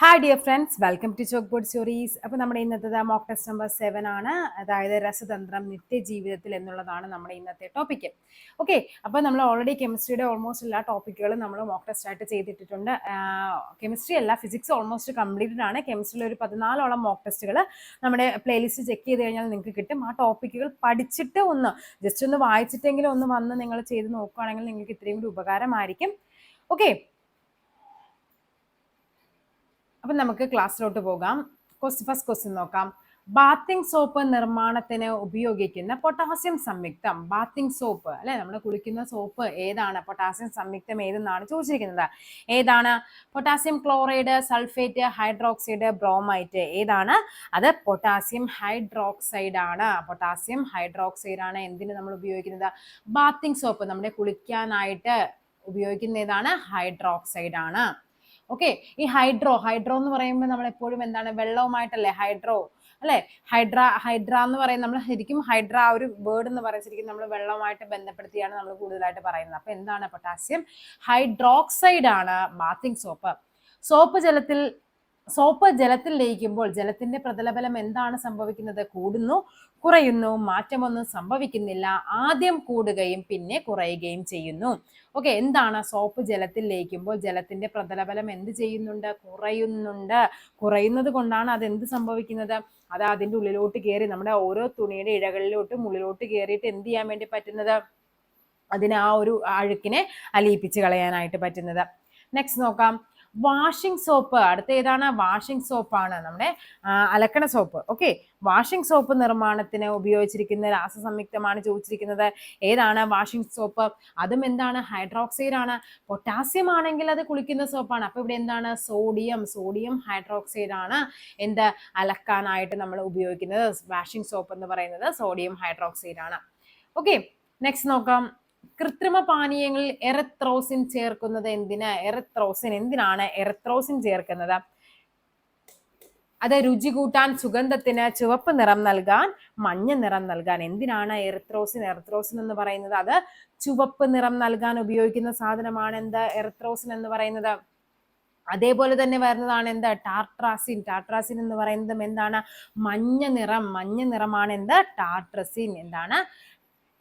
Hi dear friends welcome to chalk board stories അപ്പോൾ നമ്മുടെ ഇന്നത്തെ മോക്ക് ടെസ്റ്റ് നമ്പർ സെവൻ ആണ്. അതായത് രസതന്ത്രം നിത്യജീവിതത്തിൽ എന്നുള്ളതാണ് നമ്മുടെ ഇന്നത്തെ ടോപ്പിക്ക് ഓക്കെ അപ്പോൾ നമ്മൾ ഓൾറെഡി കെമിസ്ട്രിയുടെ ഓൾമോസ്റ്റ് എല്ലാ ടോപ്പിക്കുകളും നമ്മൾ മോക്ക് ടെസ്റ്റ് ആയിട്ട് ചെയ്തിട്ടിട്ടുണ്ട്. കെമിസ്ട്രി അല്ല ഫിസിക്സ് ഓൾമോസ്റ്റ് കംപ്ലീറ്റഡ് ആണ്. കെമിസ്ട്രിയിൽ ഒരു പതിനാലോളം മോക്ക് ടെസ്റ്റുകൾ നമ്മുടെ പ്ലേലിസ്റ്റ് ചെക്ക് ചെയ്ത് കഴിഞ്ഞാൽ നിങ്ങൾക്ക് കിട്ടും. ആ ടോപ്പിക്കുകൾ പഠിച്ചിട്ട് ഒന്ന് ജസ്റ്റ് ഒന്ന് വായിച്ചിട്ടെങ്കിലും ഒന്ന് വന്ന് നിങ്ങൾ ചെയ്ത് നോക്കുകയാണെങ്കിൽ നിങ്ങൾക്ക് ഇത്രയും കൂടി ഉപകാരമായിരിക്കും. ഓക്കെ അപ്പം നമുക്ക് ക്ലാസ്സിലോട്ട് പോകാം. ഫസ്റ്റ് ക്വസ്റ്റ്യൻ നോക്കാം. ബാത്തിങ് സോപ്പ് നിർമ്മാണത്തിന് ഉപയോഗിക്കുന്ന പൊട്ടാസ്യം സംയുക്തം. ബാത്തിങ് സോപ്പ് അല്ലെ? നമ്മൾ കുളിക്കുന്ന സോപ്പ് ഏതാണ്? പൊട്ടാസ്യം സംയുക്തം ഏതെന്നാണ് ചോദിച്ചിരിക്കുന്നത്. ഏതാണ്? Potassium chloride sulphate hydroxide bromide ഏതാണ്? അത് പൊട്ടാസ്യം ഹൈഡ്രോക്സൈഡ് ആണ്. പൊട്ടാസ്യം ഹൈഡ്രോക്സൈഡ് ആണ് എന്തിന് നമ്മൾ ഉപയോഗിക്കുന്നത്? ബാത്തിങ് സോപ്പ് നമ്മുടെ കുളിക്കാനായിട്ട് ഉപയോഗിക്കുന്ന ഏതാണ്? ഹൈഡ്രോക്സൈഡ് ആണ്. ഓക്കെ ഈ ഹൈഡ്രോ ഹൈഡ്രോ എന്ന് പറയുമ്പോൾ നമ്മൾ എപ്പോഴും എന്താണ് വെള്ളവുമായിട്ടല്ലേ? ഹൈഡ്രോ അല്ലെ? ഹൈഡ്ര ഹൈഡ്ര എന്ന് പറയുന്നത് നമ്മൾ ശരിക്കും ഹൈഡ്ര ആ ഒരു വേർഡ് എന്ന് പറയുന്നത് ശരിക്കും നമ്മൾ വെള്ളവുമായിട്ട് ബന്ധപ്പെടുത്തിയാണ് നമ്മൾ കൂടുതലായിട്ട് പറയുന്നത്. അപ്പൊ എന്താണ് പൊട്ടാസ്യം ഹൈഡ്രോക്സൈഡ് ആണ് ബാത്തിങ് സോപ്പ് സോപ്പ് ജലത്തിൽ സോപ്പ് ജലത്തിൽ ലയിക്കുമ്പോൾ ജലത്തിന്റെ പ്രതലബലം എന്താണ് സംഭവിക്കുന്നത്? കൂടുന്നു കുറയുന്നു മാറ്റമൊന്നും സംഭവിക്കുന്നില്ല. ആദ്യം കൂടുകയും പിന്നെ കുറയുകയും ചെയ്യുന്നു. ഓക്കെ എന്താണ് സോപ്പ് ജലത്തിൽ ലയിക്കുമ്പോൾ ജലത്തിന്റെ പ്രതലബലം എന്ത് ചെയ്യുന്നുണ്ട്? കുറയുന്നുണ്ട്. കുറയുന്നത് കൊണ്ടാണ് അത് എന്ത് സംഭവിക്കുന്നത്? അത് അതിന്റെ ഉള്ളിലോട്ട് കയറി നമ്മുടെ ഓരോ തുണിയുടെ ഇഴകളിലോട്ടും ഉള്ളിലോട്ട് കയറിയിട്ട് എന്ത് ചെയ്യാൻ വേണ്ടി പറ്റുന്നത്? അതിന് ആ ഒരു അഴുക്കിനെ അലിയിപ്പിച്ച് കളയാനായിട്ട് പറ്റുന്നത്. നെക്സ്റ്റ് നോക്കാം. വാഷിംഗ് സോപ്പ് അടുത്ത ഏതാണ്? വാഷിംഗ് സോപ്പാണ് നമ്മുടെ അലക്കണ സോപ്പ്. ഓക്കെ വാഷിംഗ് സോപ്പ് നിർമ്മാണത്തിന് ഉപയോഗിച്ചിരിക്കുന്ന രാസസംയുക്തമാണ് ചോദിച്ചിരിക്കുന്നത്. ഏതാണ് വാഷിംഗ് സോപ്പ്? അതും എന്താണ്? ഹൈഡ്രോക്സൈഡ് ആണ്. പൊട്ടാസ്യം ആണെങ്കിൽ അത് കുളിക്കുന്ന സോപ്പാണ്. അപ്പൊ ഇവിടെ എന്താണ്? സോഡിയം സോഡിയം ഹൈഡ്രോക്സൈഡ് ആണ് എന്ത് അലക്കാനായിട്ട് നമ്മൾ ഉപയോഗിക്കുന്നത്. വാഷിംഗ് സോപ്പ് എന്ന് പറയുന്നത് സോഡിയം ഹൈഡ്രോക്സൈഡ് ആണ്. ഓക്കെ നെക്സ്റ്റ് നോക്കാം. കൃത്രിമ പാനീയങ്ങളിൽ എറത്രോസിൻ ചേർക്കുന്നത് എന്തിനാ? എറത്രോസിൻ എന്തിനാണ് എറത്രോസിൻ ചേർക്കുന്നത്? അത് രുചി കൂട്ടാൻ സുഗന്ധത്തിന് ചുവപ്പ് നിറം നൽകാൻ മഞ്ഞ നിറം നൽകാൻ. എന്തിനാണ് എറിത്രോസിൻ? എറിത്രോസിൻ എന്ന് പറയുന്നത് അത് ചുവപ്പ് നിറം നൽകാൻ ഉപയോഗിക്കുന്ന സാധനമാണ് എന്ത് എറിത്രോസിൻ എന്ന് പറയുന്നത്? അതേപോലെ തന്നെ വരുന്നതാണ് എന്ത്? ടാർട്രാസിൻ ടാർട്രാസിൻ എന്ന് പറയുന്നതും എന്താണ്? മഞ്ഞ നിറം. മഞ്ഞ നിറമാണ് എന്ത്? ടാർട്രസിൻ എന്താണ്?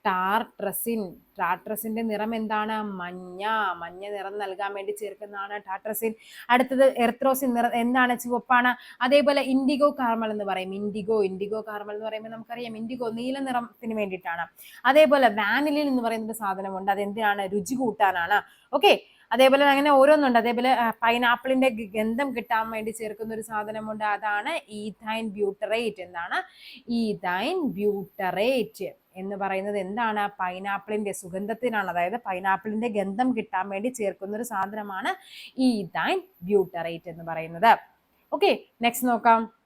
ടാർട്രസിൻ ടാർട്രസിന്റെ നിറം എന്താണ്? മഞ്ഞ. മഞ്ഞ നിറം നൽകാൻ വേണ്ടി ചേർക്കുന്നതാണ് ടാർട്രസിൻ അടുത്തത് എർത്രോസിൻ നിറം എന്താണ്? ചുവപ്പാണ്. അതേപോലെ ഇൻഡിഗോ കാർമൽ എന്ന് പറയും. ഇൻഡിഗോ ഇൻഡിഗോ കാർമൽ എന്ന് പറയുമ്പോൾ നമുക്കറിയാം ഇൻഡിഗോ നീല നിറത്തിന് വേണ്ടിയിട്ടാണ്. അതേപോലെ വാനിലിൻ എന്ന് പറയുന്ന ഒരു സാധനമുണ്ട്. അത് എന്തിനാണ് രുചി കൂട്ടാനാണ്. ഓക്കെ. അതേപോലെ അങ്ങനെ ഓരോന്നുണ്ട്. അതേപോലെ പൈനാപ്പിളിന്റെ ഗന്ധം കിട്ടാൻ വേണ്ടി ചേർക്കുന്ന ഒരു സാധനമുണ്ട്. അതാണ് ഈഥൈൻ ബ്യൂട്ടറേറ്റ് എന്താണ് ഈഥൈൻ ബ്യൂട്ടറേറ്റ് എന്ന് പറയുന്നത് എന്താണ്? പൈനാപ്പിളിന്റെ സുഗന്ധത്തിനാണ്. അതായത് പൈനാപ്പിളിന്റെ ഗന്ധം കിട്ടാൻ വേണ്ടി ചേർക്കുന്ന ഒരു സാധനമാണ് ഈഥൈൻ ബ്യൂട്ടറേറ്റ് എന്ന് പറയുന്നത്. ഓക്കെ നെക്സ്റ്റ് നോക്കാം.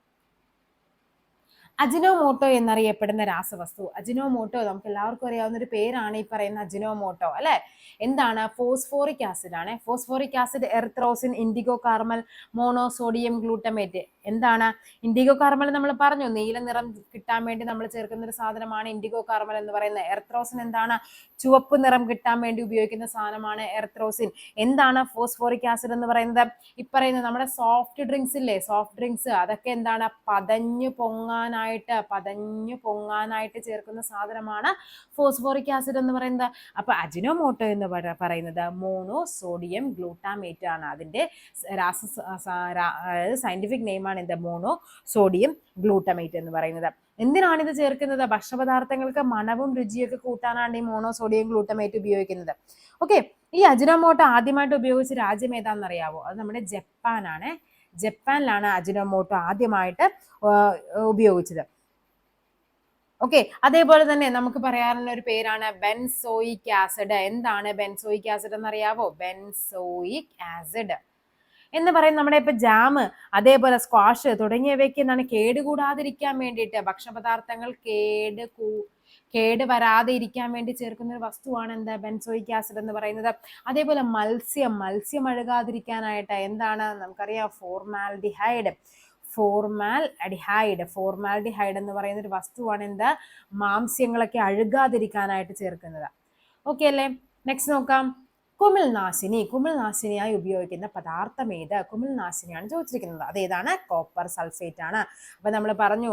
അജിനോമോട്ടോ എന്നറിയപ്പെടുന്ന രാസവസ്തു. അജിനോമോട്ടോ നമുക്ക് എല്ലാവർക്കും അറിയാവുന്ന ഒരു പേരാണ് ഈ പറയുന്ന അജിനോമോട്ടോ അല്ലെ? എന്താണ്? ഫോസ്ഫോറിക് ആസിഡ് ആണ് phosphoric acid erythrosine indigo carmine monosodium glutamate. എന്താണ്? ഇൻഡിഗോ കാർമൽ നമ്മൾ പറഞ്ഞു. നീല നിറം കിട്ടാൻ വേണ്ടി നമ്മൾ ചേർക്കുന്ന ഒരു സാധനമാണ് ഇൻഡിഗോ കാർമൽ എന്ന് പറയുന്നത്. എർത്രോസിൻ എന്താണ്? ചുവപ്പ് നിറം കിട്ടാൻ വേണ്ടി ഉപയോഗിക്കുന്ന സാധനമാണ് എർത്രോസിൻ എന്താണ് ഫോസ്ഫോറിക് ആസിഡ് എന്ന് പറയുന്നത്? ഈ പറയുന്നത് നമ്മുടെ സോഫ്റ്റ് ഡ്രിങ്ക്സ് ഇല്ലേ? സോഫ്റ്റ് ഡ്രിങ്ക്സ് അതൊക്കെ എന്താണ്? പതഞ്ഞു പൊങ്ങാനായിട്ട് പതഞ്ഞു പൊങ്ങാനായിട്ട് ചേർക്കുന്ന സാധനമാണ് ഫോസ്ഫോറിക് ആസിഡ് എന്ന് പറയുന്നത്. അപ്പൊ അജിനോമോട്ടോ എന്ന് പറയുന്നത് മോണോ സോഡിയം ഗ്ലൂട്ടാമേറ്റ് ആണ്. അതിന്റെ രാസ സയന്റിഫിക് നെയിമാണ് എന്ത് മോണോ സോഡിയം ഗ്ലൂട്ടമേറ്റ് എന്ന് പറയുന്നത്. എന്തിനാണ് ഇത് ചേർക്കുന്നത്? ഭക്ഷണപദാർത്ഥങ്ങൾക്ക് മണവും രുചിയൊക്കെ കൂട്ടാനാണ് ഈ മോണോ സോഡിയം ഗ്ലൂട്ടമേറ്റ് ഉപയോഗിക്കുന്നത്. ഓക്കെ ഈ അജിനോമോട്ടോ ആദ്യമായിട്ട് ഉപയോഗിച്ച രാജ്യം ഏതാണെന്ന് അറിയാവോ? അത് നമ്മുടെ ജപ്പാനാണ് ജപ്പാനിലാണ് അജിനോമോട്ടോ ആദ്യമായിട്ട് ഉപയോഗിച്ചത്. ഓക്കെ അതേപോലെ തന്നെ നമുക്ക് പറയാറുള്ള ഒരു പേരാണ് ബെൻസോയിക് ആസിഡ്. എന്താണ് ബെൻസോയിക് ആസിഡ് എന്നറിയാവോ? Benzoic acid. എന്ന് പറയും നമ്മുടെ ഇപ്പൊ ജാമ് അതേപോലെ സ്ക്വാഷ് തുടങ്ങിയവയ്ക്ക് എന്താണ് കേടുകൂടാതിരിക്കാൻ വേണ്ടിയിട്ട് ഭക്ഷണപദാർത്ഥങ്ങൾ കേട് കൂ കേട് വരാതെ ഇരിക്കാൻ വേണ്ടി ചേർക്കുന്ന ഒരു വസ്തുവാണ് എന്താ ബെൻസോയിക് ആസിഡ് എന്ന് പറയുന്നത്. അതേപോലെ മത്സ്യം മത്സ്യം അഴുകാതിരിക്കാനായിട്ട് എന്താണ് നമുക്കറിയാം ഫോർമാൽഡിഹൈഡ് ഫോർമാൽ അഡിഹൈഡ് ഫോർമാൽഡിഹൈഡ് എന്ന് പറയുന്ന ഒരു വസ്തുവാണ് എന്താ? മാംസ്യങ്ങളൊക്കെ അഴുകാതിരിക്കാനായിട്ട് ചേർക്കുന്നത്. ഓക്കെ അല്ലേ? നെക്സ്റ്റ് നോക്കാം. കുമിൾനാശിനി കുമിൾനാശിനിയായി ഉപയോഗിക്കുന്ന പദാർത്ഥം ഏത്? കുമിൾനാശിനിയാണ് ചോദിച്ചിരിക്കുന്നത്. അതേതാണ് കോപ്പർ സൾഫേറ്റ് ആണ് അപ്പൊ നമ്മൾ പറഞ്ഞു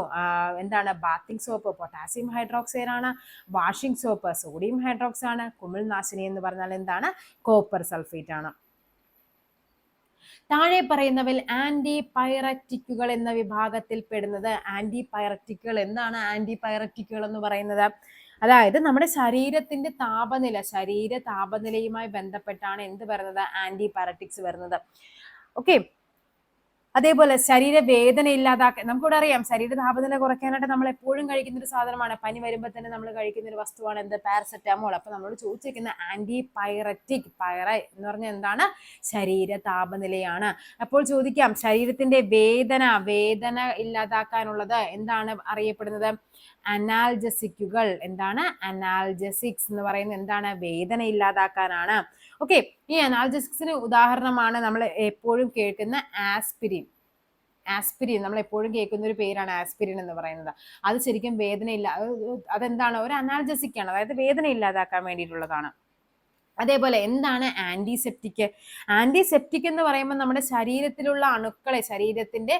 എന്താണ്? ബാത്തിങ് സോപ്പ് പൊട്ടാസ്യം ഹൈഡ്രോക്സൈഡ് ആണ് വാഷിംഗ് സോപ്പ് സോഡിയം ഹൈഡ്രോക്സൈഡ് ആണ് കുമിൾനാശിനി എന്ന് പറഞ്ഞാൽ എന്താണ്? കോപ്പർ സൾഫേറ്റ് ആണ് താഴെ പറയുന്നവയിൽ ആന്റി പൈററ്റിക്കുകൾ എന്ന വിഭാഗത്തിൽ പെടുന്നത് ആന്റി പൈററ്റിക്കുകൾ എന്താണ് ആന്റി പൈററ്റിക്കുകൾ എന്ന് പറയുന്നത്? അതായത് നമ്മുടെ ശരീരത്തിന്റെ താപനില ശരീര താപനിലയുമായി ബന്ധപ്പെട്ടാണ് എന്ത് വരുന്നത്? ആന്റി പാരറ്റിക്സ് വരുന്നത്. ഓക്കെ അതേപോലെ ശരീര വേദന ഇല്ലാതാക്കാൻ നമുക്കിവിടെ അറിയാം ശരീര താപനില കുറയ്ക്കാനായിട്ട് നമ്മൾ എപ്പോഴും കഴിക്കുന്ന ഒരു സാധനമാണ്. പനി വരുമ്പോൾ തന്നെ നമ്മൾ കഴിക്കുന്ന ഒരു വസ്തുവാണ് എന്ത്? പാരസെറ്റാമോൾ. അപ്പൊ നമ്മളോട് ചോദിച്ചിരിക്കുന്ന ആന്റി പൈററ്റിക് പൈറ എന്ന് പറഞ്ഞാൽ എന്താണ്? ശരീര താപനിലയാണ് അപ്പോൾ ചോദിക്കാം ശരീരത്തിന്റെ വേദന വേദന ഇല്ലാതാക്കാനുള്ളത് എന്താണ് അറിയപ്പെടുന്നത്? അനാൽജസിക്കുകൾ. എന്താണ്? അനാൽജസിക്സ് എന്ന് പറയുന്നത് എന്താണ്? വേദന ഇല്ലാതാക്കാനാണ്. ഓക്കെ ഈ അനാൽജസിക്സിന് ഉദാഹരണമാണ് നമ്മൾ എപ്പോഴും കേൾക്കുന്ന ആസ്പിരിൻ ആസ്പിരിൻ നമ്മൾ എപ്പോഴും കേൾക്കുന്ന ഒരു പേരാണ് ആസ്പിരിൻ എന്ന് പറയുന്നത്. അത് ശരിക്കും വേദനയില്ല അത് അതെന്താണ്? ഒരു അനാൾജസിക്കാണ് അതായത് വേദന ഇല്ലാതാക്കാൻ വേണ്ടിയിട്ടുള്ളതാണ്. അതേപോലെ എന്താണ് ആന്റിസെപ്റ്റിക് ആന്റിസെപ്റ്റിക് എന്ന് പറയുമ്പോൾ നമ്മുടെ ശരീരത്തിലുള്ള അണുക്കളെ ശരീരത്തിന്റെ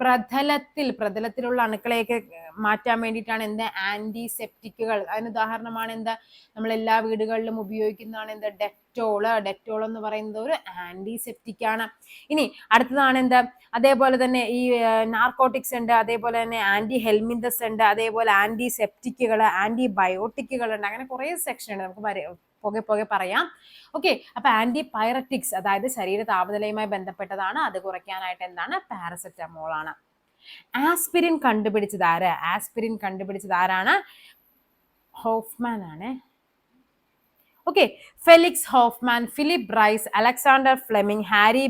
പ്രതലത്തിൽ പ്രതലത്തിലുള്ള അണുക്കളെയൊക്കെ മാറ്റാൻ വേണ്ടിയിട്ടാണ് എന്താ ആന്റിസെപ്റ്റിക്കുകൾ അതിന് ഉദാഹരണമാണ് എന്താ? നമ്മൾ എല്ലാ വീടുകളിലും ഉപയോഗിക്കുന്നതാണ് എന്താ? ഡെറ്റോൾ ഡെറ്റോൾ എന്ന് പറയുന്നത് ഒരു ആന്റിസെപ്റ്റിക് ആണ്. ഇനി അടുത്തതാണ് എന്താ? അതേപോലെ തന്നെ ഈ നാർക്കോട്ടിക്സ് ഉണ്ട്. അതേപോലെ തന്നെ ആന്റി ഹെൽമിന്തസ് ഉണ്ട്. അതേപോലെ ആന്റിസെപ്റ്റിക്കുകൾ ആന്റിബയോട്ടിക്കുകൾ ഉണ്ട്. അങ്ങനെ കുറേ സെക്ഷൻ ഉണ്ട്. നമുക്ക് പുകെ പോകെ പറയാം. ഓക്കെ അപ്പൊ ആന്റി പൈററ്റിക്സ് അതായത് ശരീര താപനിലയുമായി ബന്ധപ്പെട്ടതാണ്. അത് കുറയ്ക്കാനായിട്ട് എന്താണ്? പാരസെറ്റമോൾ ആണ്. ആസ്പിരിൻ കണ്ടുപിടിച്ചത് ആര്? ആസ്പിരിൻ കണ്ടുപിടിച്ചത് ആരാണ്? ഹോഫ്മാൻ ആണ്. Okay Felix Hoffmann Philipp Reis Alexander Fleming Harry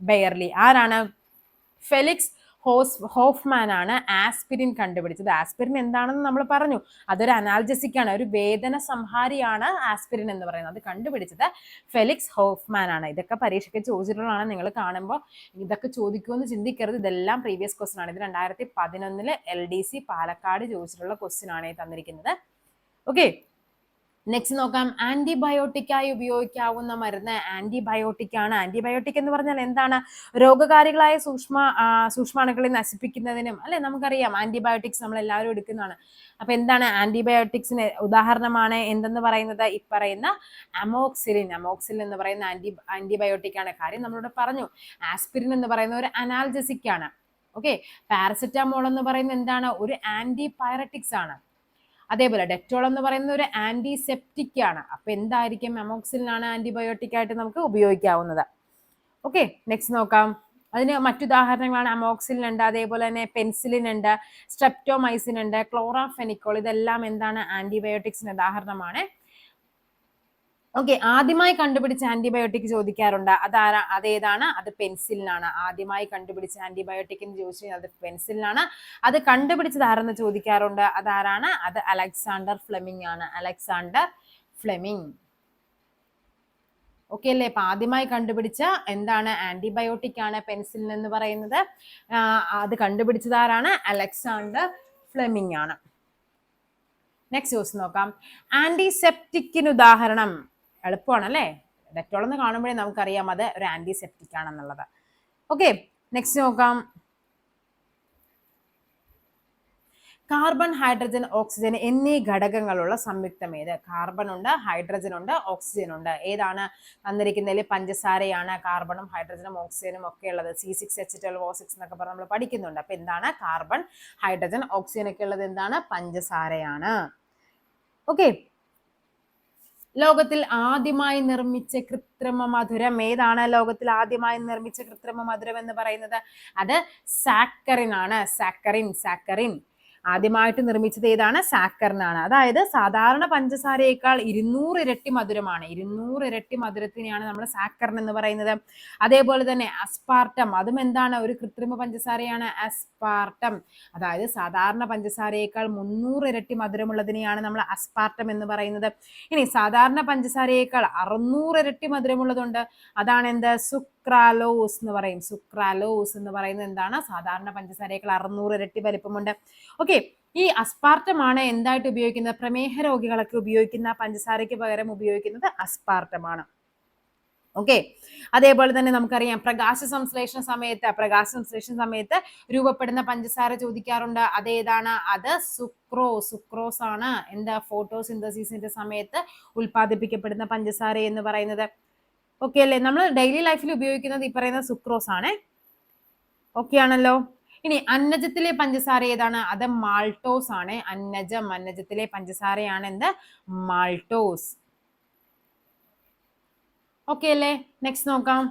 Brearley ആരാണ്? ഫെലിക്സ് ഹോസ് ഹോഫ്മാൻ ആണ് ആസ്പിരിൻ കണ്ടുപിടിച്ചത്. ആസ്പിരിൻ എന്താണെന്ന് നമ്മൾ പറഞ്ഞു. അതൊരു അനാൽജസിക് ആണ് ഒരു വേദന സംഹാരിയാണ് ആസ്പിരിൻ എന്ന് പറയുന്നത്. അത് കണ്ടുപിടിച്ചത് ഫെലിക്സ് ഹോഫ്മാൻ ആണ് ഇതൊക്കെ പരീക്ഷയ്ക്ക് ചോദിച്ചിട്ടുള്ളതാണ്. നിങ്ങൾ കാണുമ്പോൾ ഇതൊക്കെ ചോദിക്കുമെന്ന് ചിന്തിക്കരുത്. ഇതെല്ലാം പ്രീവിയസ് ക്വസ്റ്റൻ ആണ്. ഇത് രണ്ടായിരത്തി പതിനൊന്നിൽ എൽ ഡി സി പാലക്കാട് ചോദിച്ചിട്ടുള്ള ക്വസ്റ്റ്യൻ ആണ് തന്നിരിക്കുന്നത്. ഓക്കെ നെക്സ്റ്റ് നോക്കാം. ആന്റിബയോട്ടിക് ആയി ഉപയോഗിക്കാവുന്ന മരുന്ന് ആന്റിബയോട്ടിക് ആണ്. ആന്റിബയോട്ടിക് എന്ന് പറഞ്ഞാൽ എന്താണ്? രോഗകാരികളായ സൂക്ഷ്മ സൂക്ഷ്മാണുക്കളെ നശിപ്പിക്കുന്നതിനും അല്ലെ നമുക്കറിയാം. ആന്റിബയോട്ടിക്സ് നമ്മൾ എല്ലാവരും എടുക്കുന്നതാണ്. അപ്പൊ എന്താണ് ആന്റിബയോട്ടിക്സിന് ഉദാഹരണമാണ് എന്തെന്ന് പറയുന്നത്? ഈ പറയുന്ന അമോക്സിലിൻ അമോക്സിലിൻ എന്ന് പറയുന്ന ആന്റി ആന്റിബയോട്ടിക് ആണ്. കാര്യം നമ്മളിവിടെ പറഞ്ഞു. ആസ്പിരിൻ എന്ന് പറയുന്ന ഒരു അനാൽജസിക് ആണ്. ഓക്കെ പാരസെറ്റാമോൾ എന്ന് പറയുന്ന എന്താണ്? ഒരു ആന്റി പൈററ്റിക്സ് ആണ്. അതേപോലെ ഡെറ്റോൾ എന്ന് പറയുന്ന ഒരു ആന്റിസെപ്റ്റിക് ആണ്. അപ്പൊ എന്തായിരിക്കും അമോക്സിലിനാണ് ആന്റിബയോട്ടിക് ആയിട്ട് നമുക്ക് ഉപയോഗിക്കാവുന്നത്. ഓക്കെ നെക്സ്റ്റ് നോക്കാം. അതിന് മറ്റുദാഹരണങ്ങളാണ് അമോക്സിലിൻ ഉണ്ട് അതേപോലെ തന്നെ പെൻസിലിൻ ഉണ്ട് സ്ട്രെപ്റ്റോമൈസിൻ ഉണ്ട് ക്ലോറാഫെനിക്കോൾ ഇതെല്ലാം എന്താണ്? ആന്റിബയോട്ടിക്സിന് ഉദാഹരണമാണ്. ഓക്കെ ആദ്യമായി കണ്ടുപിടിച്ച ആന്റിബയോട്ടിക് ചോദിക്കാറുണ്ട്. അതാരാ അതേതാണ്? അത് പെൻസിലിനാണ്. ആദ്യമായി കണ്ടുപിടിച്ച ആന്റിബയോട്ടിക് എന്ന് ചോദിച്ചു കഴിഞ്ഞാൽ അത് പെൻസിലിനാണ്. അത് കണ്ടുപിടിച്ചത് ആരെന്ന് ചോദിക്കാറുണ്ട്? അതാരാണ്? അത് അലക്സാണ്ടർ ഫ്ലെമിംഗ് ആണ്. Alexander Fleming. ഓക്കെ അല്ലേ? അപ്പൊ ആദ്യമായി കണ്ടുപിടിച്ച എന്താണ്? ആന്റിബയോട്ടിക് ആണ് പെൻസിലിൻ എന്ന് പറയുന്നത്. അത് കണ്ടുപിടിച്ചത് ആരാണ്? അലക്സാണ്ടർ ഫ്ലെമിംഗ് ആണ്. നെക്സ്റ്റ് ക്വസ്റ്റ് നോക്കാം. ആന്റിസെപ്റ്റിക്കിന് ഉദാഹരണം. എളുപ്പമാണ് അല്ലേ ഡെറ്റോൾ എന്ന് കാണുമ്പോഴേ നമുക്കറിയാം അത് ഒരു ആന്റിസെപ്റ്റിക് ആണെന്നുള്ളത്. ഓക്കെ നെക്സ്റ്റ് നോക്കാം. കാർബൺ ഹൈഡ്രജൻ ഓക്സിജൻ എന്നീ ഘടകങ്ങളുള്ള സംയുക്തം ഏത്? കാർബൺ ഉണ്ട് ഹൈഡ്രജൻ ഉണ്ട് ഓക്സിജൻ ഉണ്ട്. ഏതാണ് തന്നിരിക്കുന്നതിൽ പഞ്ചസാരയാണ് കാർബണും ഹൈഡ്രജനും ഓക്സിജനും ഒക്കെ ഉള്ളത്. C six H twelve O six എന്നൊക്കെ പറഞ്ഞ് നമ്മൾ പഠിക്കുന്നുണ്ട്. അപ്പൊ എന്താണ്? കാർബൺ ഹൈഡ്രജൻ ഓക്സിജൻ ഒക്കെ ഉള്ളത് എന്താണ്? പഞ്ചസാരയാണ്. ഓക്കെ ലോകത്തിൽ ആദ്യമായി നിർമ്മിച്ച കൃത്രിമ മധുരം ഏതാണ്? ലോകത്തിൽ ആദ്യമായി നിർമ്മിച്ച കൃത്രിമ മധുരം എന്ന് പറയുന്നത് അത് സാക്കറിൻ ആണ് സാക്കറിൻ സാക്കറിൻ. ആദ്യമായിട്ട് നിർമ്മിച്ചത് ഏതാണ്? സാക്കറിനാണ്. അതായത് സാധാരണ പഞ്ചസാരയേക്കാൾ ഇരുന്നൂറ് ഇരട്ടി മധുരമാണ്. ഇരുന്നൂറ് ഇരട്ടി മധുരത്തിനെയാണ് നമ്മൾ സാക്കറിൻ എന്ന് പറയുന്നത്. അതേപോലെ തന്നെ അസ്പാർട്ടം. അതും എന്താണ്? ഒരു കൃത്രിമ പഞ്ചസാരയാണ് അസ്പാർട്ടം. അതായത് സാധാരണ പഞ്ചസാരയേക്കാൾ മുന്നൂറ് ഇരട്ടി മധുരമുള്ളതിനെയാണ് നമ്മൾ അസ്പാർട്ടം എന്ന് പറയുന്നത്. ഇനി സാധാരണ പഞ്ചസാരയേക്കാൾ അറുന്നൂറ് ഇരട്ടി മധുരമുള്ളതുണ്ട്. അതാണ് എന്ത് സുക്രാലോസ് എന്ന് പറയും. സുക്രാലോസ് എന്ന് പറയുന്നത് എന്താണ്? സാധാരണ പഞ്ചസാരയേക്കാൾ അറുന്നൂറ് ഇരട്ടി വലിപ്പമുണ്ട്. ഓക്കെ ഈ അസ്പാർട്ടമാണ് എന്തായിട്ട് ഉപയോഗിക്കുന്നത്? പ്രമേഹ രോഗികളൊക്കെ ഉപയോഗിക്കുന്ന പഞ്ചസാരയ്ക്ക് പകരം ഉപയോഗിക്കുന്നത് അസ്പാർട്ടമാണ്. ഓക്കെ അതേപോലെ തന്നെ നമുക്കറിയാം പ്രകാശ സംശ്ലേഷണ സമയത്ത് പ്രകാശ സംശ്ലേഷണ സമയത്ത് രൂപപ്പെടുന്ന പഞ്ചസാര ചോദിക്കാറുണ്ട്. അതേതാണ്? അത് സുക്രോ സുക്രോസ്. ആണ് എന്താ? ഫോട്ടോസിന്തസിസിന്റെ സമയത്ത് ഉൽപ്പാദിപ്പിക്കപ്പെടുന്ന പഞ്ചസാര എന്ന് പറയുന്നത്. ഓക്കെ അല്ലേ? നമ്മൾ ഡെയിലി ലൈഫിൽ ഉപയോഗിക്കുന്നത് ഈ പറയുന്ന സുക്രോസ് ആണ്. ഓക്കെ ആണല്ലോ. ഇനി അന്നജത്തിലെ പഞ്ചസാര ഏതാണ്? അത് മാൾട്ടോസ് ആണ്. അന്നജം അന്നജത്തിലെ പഞ്ചസാരയാണ് എന്ത്? മാൾട്ടോസ് ഓക്കെ അല്ലേ? നെക്സ്റ്റ് നോക്കാം.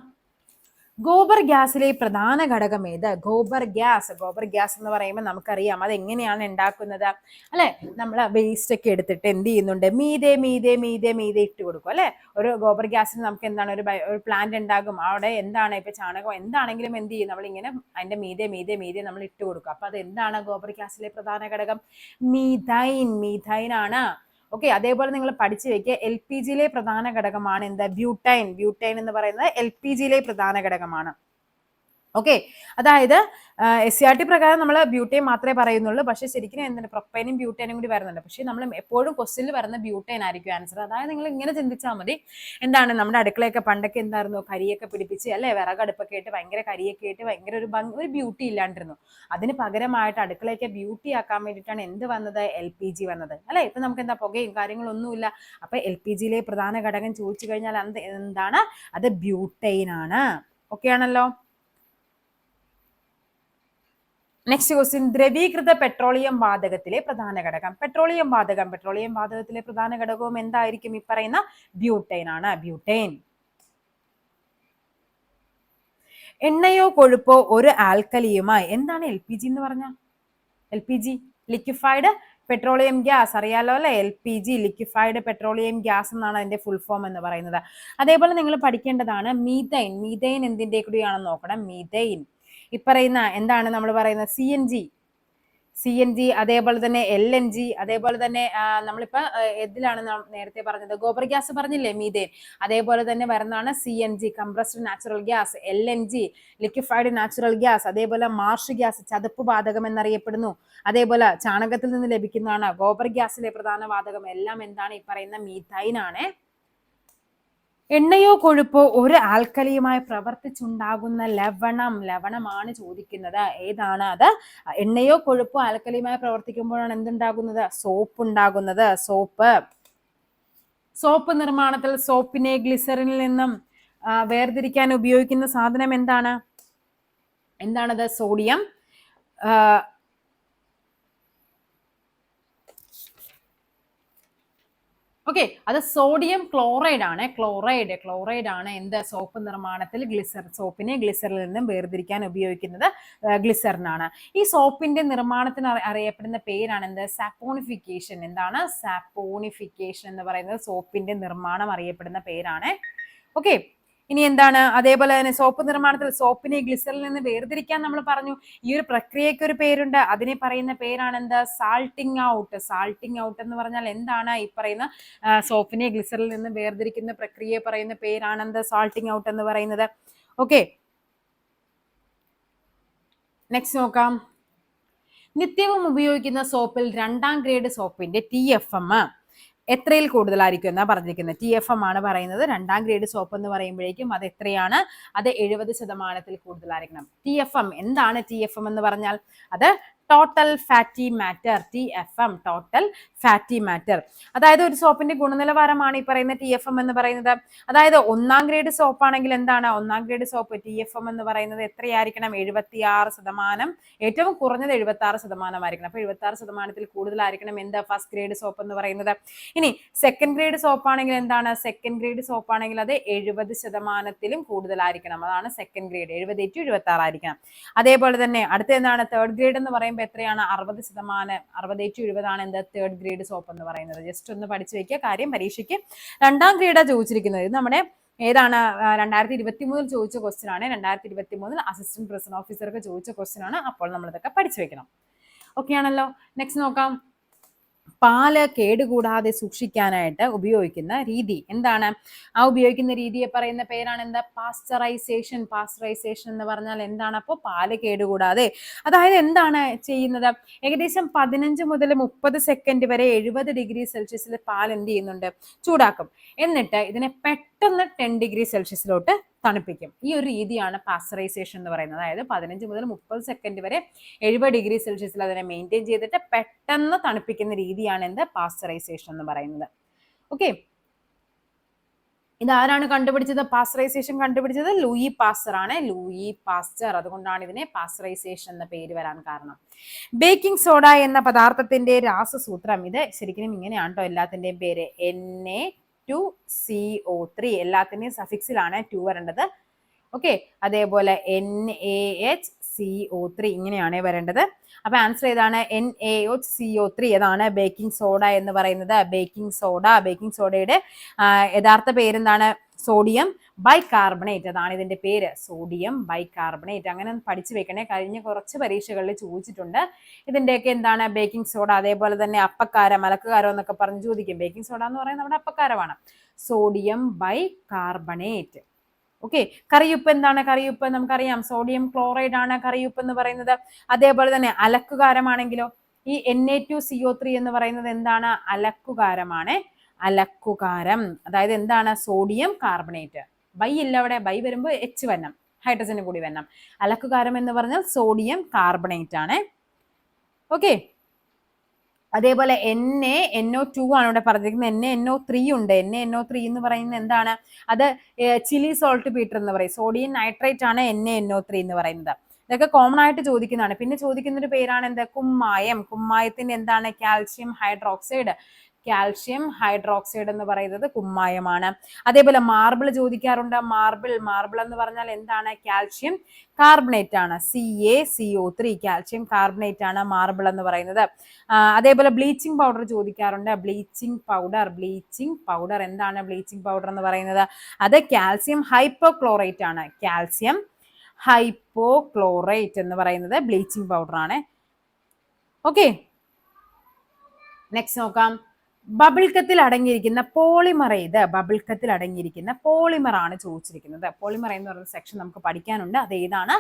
ഗോബർ ഗ്യാസിലെ പ്രധാന ഘടകം ഏത്? ഗോബർ ഗ്യാസ്. ഗോബർ ഗ്യാസ് എന്ന് പറയുമ്പോൾ നമുക്കറിയാം അത് എങ്ങനെയാണ് ഉണ്ടാക്കുന്നത്. അല്ലെ? നമ്മൾ വേസ്റ്റ് ഒക്കെ എടുത്തിട്ട് എന്ത് ചെയ്യുന്നുണ്ട്? മീതെ മീതെ മീതെ മീതെ ഇട്ട് കൊടുക്കും അല്ലെ? ഒരു ഗോബർ ഗ്യാസിന് നമുക്ക് എന്താണ് ഒരു ഒരു പ്ലാന്റ് ഉണ്ടാകും. അവിടെ എന്താണ്? ഇപ്പൊ ചാണകം എന്താണെങ്കിലും എന്ത് ചെയ്യും? നമ്മൾ ഇങ്ങനെ അതിന്റെ മീതെ മീതെ മീതെ നമ്മൾ ഇട്ട് കൊടുക്കും. അപ്പൊ അത് എന്താണ് ഗോബർ ഗ്യാസിലെ പ്രധാന ഘടകം? മീഥൈൻ. മീഥൈൻ ആണ്. ഓക്കെ അതേപോലെ നിങ്ങൾ പഠിച്ചു വെക്കുക. എൽ പി ജിയിലെ പ്രധാന ഘടകമാണ് എന്താ? ബ്യൂട്ടൈൻ ബ്യൂട്ടൈൻ എന്ന് പറയുന്നത് എൽ പി ജിയിലെ പ്രധാന ഘടകമാണ്. ഓക്കെ അതായത് എസ് സി ആർ ടി പ്രകാരം നമ്മൾ ബ്യൂട്ടൈൻ മാത്രമേ പറയുന്നുള്ളൂ. പക്ഷേ ശരിക്കും എന്താണ് പ്രൊപ്പൈനും ബ്യൂട്ടൈനും കൂടി വരുന്നുണ്ട്. പക്ഷേ നമ്മൾ എപ്പോഴും ക്വസ്റ്റിനിൽ വരുന്ന ബ്യൂട്ടൈൻ ആയിരിക്കും ആൻസർ അതായത് നിങ്ങൾ ഇങ്ങനെ ചിന്തിച്ചാൽ മതി. എന്താണ് നമ്മുടെ അടുക്കളയൊക്കെ പണ്ടൊക്കെ എന്തായിരുന്നു? കരിയൊക്കെ പിടിപ്പിച്ച് അല്ലേ? വിറകടുപ്പൊക്കെ ആയിട്ട് ഭയങ്കര കരിയൊക്കെ ആയിട്ട് ഭയങ്കര ഒരു ഒരു ബ്യൂട്ടി ഇല്ലാണ്ടിരുന്നു. അതിന് പകരമായിട്ട് അടുക്കളയൊക്കെ ബ്യൂട്ടി ആക്കാൻ വേണ്ടിയിട്ടാണ് എന്ത് വന്നത്? എൽ പി ജി വന്നത്. അല്ലെ? ഇപ്പൊ നമുക്ക് എന്താ പുകയും കാര്യങ്ങളൊന്നുമില്ല അപ്പൊ എൽ പി ജിയിലെ പ്രധാന ഘടകം ചോദിച്ചു കഴിഞ്ഞാൽ എന്താണ്? അത് ബ്യൂട്ടൈൻ ആണ്. ഓക്കെ ആണല്ലോ? നെക്സ്റ്റ് ക്വസ്റ്റ്യൻ ദ്രവീകൃത പെട്രോളിയം വാതകത്തിലെ പ്രധാന ഘടകം. പെട്രോളിയം വാതകം. പെട്രോളിയം വാതകത്തിലെ പ്രധാന ഘടകവും എന്തായിരിക്കും? ഈ പറയുന്ന ബ്യൂട്ടൈൻ ആണ്. ബ്യൂട്ടൈൻ എണ്ണയോ കൊഴുപ്പോ ഒരു ആൽക്കലിയുമായി എന്താണ് എൽ പി ജി എന്ന് പറഞ്ഞ? L P G liquefied petroleum gas അറിയാലോ അല്ലെ? L P G liquefied petroleum gas എന്നാണ് അതിന്റെ ഫുൾ ഫോം എന്ന് പറയുന്നത്. അതേപോലെ നിങ്ങൾ പഠിക്കേണ്ടതാണ് മീതൈൻ മീതൈൻ എന്തിന്റെ കൂടിയാണെന്ന് നോക്കണം. മീതൈൻ ഇപ്പറയുന്ന എന്താണ് നമ്മൾ പറയുന്ന C N G C N G അതേപോലെ തന്നെ എൽ എൻ ജി അതേപോലെ തന്നെ നമ്മളിപ്പോൾ എതിലാണ് നേരത്തെ പറഞ്ഞത്. ഗോബർ ഗ്യാസ് പറഞ്ഞില്ലേ മീതേൻ അതേപോലെ തന്നെ വരുന്നതാണ് C N G compressed natural gas L N G liquefied natural gas അതേപോലെ മാർഷ് ഗ്യാസ് ചതുപ്പ് വാതകം എന്നറിയപ്പെടുന്നു. അതേപോലെ ചാണകത്തിൽ നിന്ന് ലഭിക്കുന്നതാണ് ഗോബർ ഗ്യാസിലെ പ്രധാന വാതകം. എല്ലാം എന്താണ് ഈ പറയുന്ന മീഥൈൻ ആണ്. എണ്ണയോ കൊഴുപ്പോ ഒരു ആൽക്കലിയുമായി പ്രവർത്തിച്ചുണ്ടാകുന്ന ലവണം ലവണമാണ് ചോദിക്കുന്നത്. ഏതാണ് അത്? എണ്ണയോ കൊഴുപ്പോ ആൽക്കലിയുമായി പ്രവർത്തിക്കുമ്പോഴാണ് എന്തുണ്ടാകുന്നത്? സോപ്പ് ഉണ്ടാകുന്നത്. സോപ്പ്. സോപ്പ് നിർമ്മാണത്തിൽ സോപ്പിനെ ഗ്ലിസറിനിൽ നിന്നും വേർതിരിക്കാൻ ഉപയോഗിക്കുന്ന സാധനം എന്താണ്? എന്താണത്? സോഡിയം. ഓക്കെ അത് സോഡിയം ക്ലോറൈഡ് ആണ്. ക്ലോറൈഡ് ക്ലോറൈഡ് ആണ് എന്ത് സോപ്പ് നിർമ്മാണത്തിൽ ഗ്ലിസർ സോപ്പിനെ ഗ്ലിസറിൽ നിന്നും വേർതിരിക്കാൻ ഉപയോഗിക്കുന്നത് ഗ്ലിസറിനാണ് ഈ സോപ്പിന്റെ നിർമ്മാണത്തിന് അറിയപ്പെടുന്ന പേരാണ് എന്ത്? സാപ്പോണിഫിക്കേഷൻ എന്താണ്? സാപ്പോണിഫിക്കേഷൻ എന്ന് പറയുന്നത് സോപ്പിന്റെ നിർമ്മാണം അറിയപ്പെടുന്ന പേരാണ്. ഓക്കെ ഇനി എന്താണ്? അതേപോലെ തന്നെ സോപ്പ് നിർമ്മാണത്തിൽ സോപ്പിനെ ഗ്ലിസറിൽ നിന്ന് വേർതിരിക്കാൻ നമ്മൾ പറഞ്ഞു. ഈ ഒരു പ്രക്രിയയ്ക്ക് ഒരു പേരുണ്ട്. അതിനെ പറയുന്ന പേരാണ് എന്താ സാൾട്ടിങ് ഔട്ട്. സാൾട്ടിങ് ഔട്ട് എന്ന് പറഞ്ഞാൽ എന്താണ്? ഈ പറയുന്ന സോപ്പിനെ ഗ്ലിസറിൽ നിന്ന് വേർതിരിക്കുന്ന പ്രക്രിയയെ പറയുന്ന പേരാണ് എന്താ സാൾട്ടിങ് ഔട്ട് എന്ന് പറയുന്നത്. ഓക്കെ. നെക്സ്റ്റ് നോക്കാം. നിത്യവും ഉപയോഗിക്കുന്ന സോപ്പിൽ രണ്ടാം ഗ്രേഡ് സോപ്പിന്റെ ടി എഫ് എം എത്രയിൽ കൂടുതലായിരിക്കും എന്നാണ് പറഞ്ഞിരിക്കുന്നത്? ടി എഫ് എം ആണ് പറയുന്നത്. രണ്ടാം ഗ്രേഡ് സോപ്പ് എന്ന് പറയുമ്പോഴേക്കും അത് എത്രയാണ്? അത് എഴുപത് ശതമാനത്തിൽ കൂടുതലായിരിക്കണം. ടി എഫ് എം എന്താണ് ടി എഫ് എം എന്ന് പറഞ്ഞാൽ? അത് total fatty matter T F M total fatty matter അതായത് ഒരു സോപ്പിന്റെ ഗുണനിലവാരമാണ് ഈ പറയുന്ന ടി എഫ് എം എന്ന് പറയുന്നത്. അതായത് ഒന്നാം ഗ്രേഡ് സോപ്പ് ആണെങ്കിൽ എന്താണ്? ഒന്നാം grade soap T F M എന്ന് പറയുന്നത് എത്രയായിരിക്കണം? എഴുപത്തി ആറ് ശതമാനം. ഏറ്റവും കുറഞ്ഞത് എഴുപത്തി ആറ് ശതമാനമായിരിക്കണം. അപ്പൊ എഴുപത്തി ആറ് ശതമാനത്തിൽ കൂടുതലായിരിക്കണം എന്താ? ഫസ്റ്റ് ഗ്രേഡ് സോപ്പ് എന്ന് പറയുന്നത്. ഇനി സെക്കൻഡ് ഗ്രേഡ് സോപ്പ് ആണെങ്കിൽ എന്താണ്? സെക്കൻഡ് ഗ്രേഡ് സോപ്പ് ആണെങ്കിൽ അത് എഴുപത് ശതമാനത്തിലും കൂടുതലായിരിക്കണം. അതാണ് സെക്കൻഡ് ഗ്രേഡ് എഴുപത് ടു എഴുപത്തി ആറായിരിക്കണം അതേപോലെ തന്നെ അടുത്ത എന്താണ്? തേർഡ് ഗ്രേഡ് എന്ന് പറയുമ്പോൾ പറയുമ്പോൾ എത്രയാണ്? അറുപത് ശതമാനം അറുപത് ടു എഴുപതാണ് എന്ത് തേർഡ് ഗ്രേഡ് സോപ്പ് എന്ന് പറയുന്നത്. ജസ്റ്റ് ഒന്ന് പഠിച്ചു വെക്കുക കാര്യം പരീക്ഷയ്ക്ക് രണ്ടാം ഗ്രേഡാണ് ചോദിച്ചിരിക്കുന്നത്. ഇത് നമ്മുടെ ഏതാണ്? രണ്ടായിരത്തി ഇരുപത്തി മൂന്നിൽ ചോദിച്ച ക്വസ്റ്റ്യൻ ആണ്. രണ്ടായിരത്തി ഇരുപത്തി മൂന്നിൽ അസിസ്റ്റന്റ് പ്രസിഡന്റ് ഓഫീസർക്ക് ചോദിച്ച ക്വസ്റ്റ്യൻ ആണ്. അപ്പോൾ നമ്മൾ ഇതൊക്കെ പഠിച്ചു വെക്കണം. ഓക്കെ ആണല്ലോ? നെക്സ്റ്റ് നോക്കാം. പാൽ കേടുകൂടാതെ സൂക്ഷിക്കാനായിട്ട് ഉപയോഗിക്കുന്ന രീതി എന്താണ്? ആ ഉപയോഗിക്കുന്ന രീതിയെ പറയുന്ന പേരാണ് എന്താ പാസ്ചറൈസേഷൻ പാസ്ചറൈസേഷൻ എന്ന് പറഞ്ഞാൽ എന്താണ്? അപ്പോൾ പാൽ കേടുകൂടാതെ. അതായത് എന്താണ് ചെയ്യുന്നത്? ഏകദേശം പതിനഞ്ച് മുതൽ മുപ്പത് സെക്കൻഡ് വരെ എഴുപത് ഡിഗ്രി സെൽഷ്യസിൽ പാൽ എന്ത് ചെയ്യുന്നുണ്ട്? ചൂടാക്കും. എന്നിട്ട് ഇതിനെ പെട്ടെന്ന് ടെൻ ഡിഗ്രി സെൽഷ്യസിലോട്ട് തണുപ്പിക്കും. ഈ ഒരു രീതിയാണ് പാസ്ചറൈസേഷൻ എന്ന് പറയുന്നത്. അതായത് പതിനഞ്ച് മുതൽ മുപ്പത് സെക്കൻഡ് വരെ എഴുപത് ഡിഗ്രി സെൽഷ്യസിൽ അതിനെ മെയിന്റെയിൻ ചെയ്തിട്ട് പെട്ടെന്ന് തണുപ്പിക്കുന്ന രീതിയാണ് എന്ത്? പാസ്ചറൈസേഷൻ എന്ന് പറയുന്നത്. ഓക്കെ ഇതാരാണ് കണ്ടുപിടിച്ചത്? പാസ്ചറൈസേഷൻ കണ്ടുപിടിച്ചത്? ലൂയി പാസ്റ്റർ ആണ്. ലൂയി പാസ്റ്റർ അതുകൊണ്ടാണ് ഇതിനെ പാസ്ചറൈസേഷൻ എന്ന പേര് വരാൻ കാരണം. ബേക്കിംഗ് സോഡ എന്ന പദാർത്ഥത്തിന്റെ രാസസൂത്രം. ഇത് ശരിക്കും ഇങ്ങനെയാണ് കേട്ടോ എല്ലാത്തിന്റെയും പേര്. N A two C O three. എല്ലാത്തിന്റെയും സഫിക്സിലാണ് ടു വരേണ്ടത്. ഓക്കെ അതേപോലെ N A H C O three ഇങ്ങനെയാണ് വരേണ്ടത്. അപ്പൊ ആൻസർ ഏതാണ്? N A O C O three അതാണ് ബേക്കിംഗ് സോഡ എന്ന് പറയുന്നത്. ബേക്കിംഗ് സോഡ ബേക്കിംഗ് സോഡയുടെ യഥാർത്ഥ പേരെന്താണ്? സോഡിയം ബൈകാർബണേറ്റ് അതാണ് ഇതിന്റെ പേര്. സോഡിയം ബൈകാർബണേറ്റ് അങ്ങനെ പഠിച്ചു വെക്കണേ. കഴിഞ്ഞ കുറച്ച് പരീക്ഷകളിൽ ചോദിച്ചിട്ടുണ്ട്. ഇതിന്റെയൊക്കെ എന്താണ്? ബേക്കിംഗ് സോഡ അതേപോലെ തന്നെ അപ്പക്കാരം മലക്കുകാരം എന്നൊക്കെ പറഞ്ഞ് ചോദിക്കും. ബേക്കിംഗ് സോഡ എന്ന് പറയുന്നത് നമ്മുടെ അപ്പക്കാരമാണ്. സോഡിയം ബൈകാർബണേറ്റ് ഓക്കെ കറിയുപ്പ് എന്താണ്? കറിയുപ്പ് നമുക്കറിയാം. സോഡിയം ക്ലോറൈഡ് ആണ് കറിയുപ്പ് എന്ന് പറയുന്നത്. അതേപോലെ തന്നെ അലക്കുകാരമാണെങ്കിലോ? ഈ N A two C O three എന്ന് പറയുന്നത് എന്താണ്? അലക്കുകാരമാണ്. അലക്കുകാരം. അതായത് എന്താണ്? സോഡിയം കാർബണേറ്റ് ബൈ ഇല്ല അവിടെ. ബൈ വരുമ്പോൾ എച്ച് വരണം. ഹൈഡ്രജന് കൂടി വരണം. അലക്കുകാരം എന്ന് പറഞ്ഞാൽ സോഡിയം കാർബണേറ്റ് ആണ്. ഓക്കെ അതേപോലെ N A N O two ആണ് ഇവിടെ പറഞ്ഞിരിക്കുന്നത്. N A N O three ഉണ്ട്. N A N O three എന്ന് പറയുന്നത് എന്താണ്? അത് ചില്ലി സോൾട്ട് പീറ്റർ എന്ന് പറയും. സോഡിയം നൈട്രേറ്റ് ആണ് N A N O three എന്ന് പറയുന്നത്. ഇതൊക്കെ കോമൺ ആയിട്ട് ചോദിക്കുന്നതാണ്. പിന്നെ ചോദിക്കുന്ന ഒരു പേരാണ് എന്താ? കുമ്മായം. കുമ്മായത്തിന്റെ എന്താണ്? കാൽഷ്യം ഹൈഡ്രോക്സൈഡ് കാൽഷ്യം ഹൈഡ്രോക്സൈഡ് എന്ന് പറയുന്നത് കുമ്മായമാണ്. അതേപോലെ മാർബിൾ ചോദിക്കാറുണ്ട്. മാർബിൾ മാർബിൾ എന്ന് പറഞ്ഞാൽ എന്താണ്? കാൽഷ്യം കാർബണേറ്റ് ആണ് C A C O three calcium carbonate ആണ് മാർബിൾ എന്ന് പറയുന്നത്. അതേപോലെ ബ്ലീച്ചിങ് പൗഡർ ചോദിക്കാറുണ്ട്. ബ്ലീച്ചിങ് പൗഡർ ബ്ലീച്ചിങ് പൗഡർ എന്താണ് ബ്ലീച്ചിങ് പൗഡർ എന്ന് പറയുന്നത്? അത് കാൽസ്യം ഹൈപ്പോക്ലോറേറ്റ് ആണ് കാൽസ്യം ഹൈപ്പോക്ലോറേറ്റ് എന്ന് പറയുന്നത് ബ്ലീച്ചിങ് പൗഡർ ആണ് ഓക്കെ. നെക്സ്റ്റ് നോക്കാം. ബബിൾക്കത്തിൽ അടങ്ങിയിരിക്കുന്ന പോളിമർ ഏത്? ബബിൾക്കത്തിൽ അടങ്ങിയിരിക്കുന്ന പോളിമർ ആണ് ചോദിച്ചിരിക്കുന്നത്. പോളിമർ എന്ന് പറയുന്ന സെക്ഷൻ നമുക്ക് പഠിക്കാനുണ്ട്. അത് ഏതാണ്?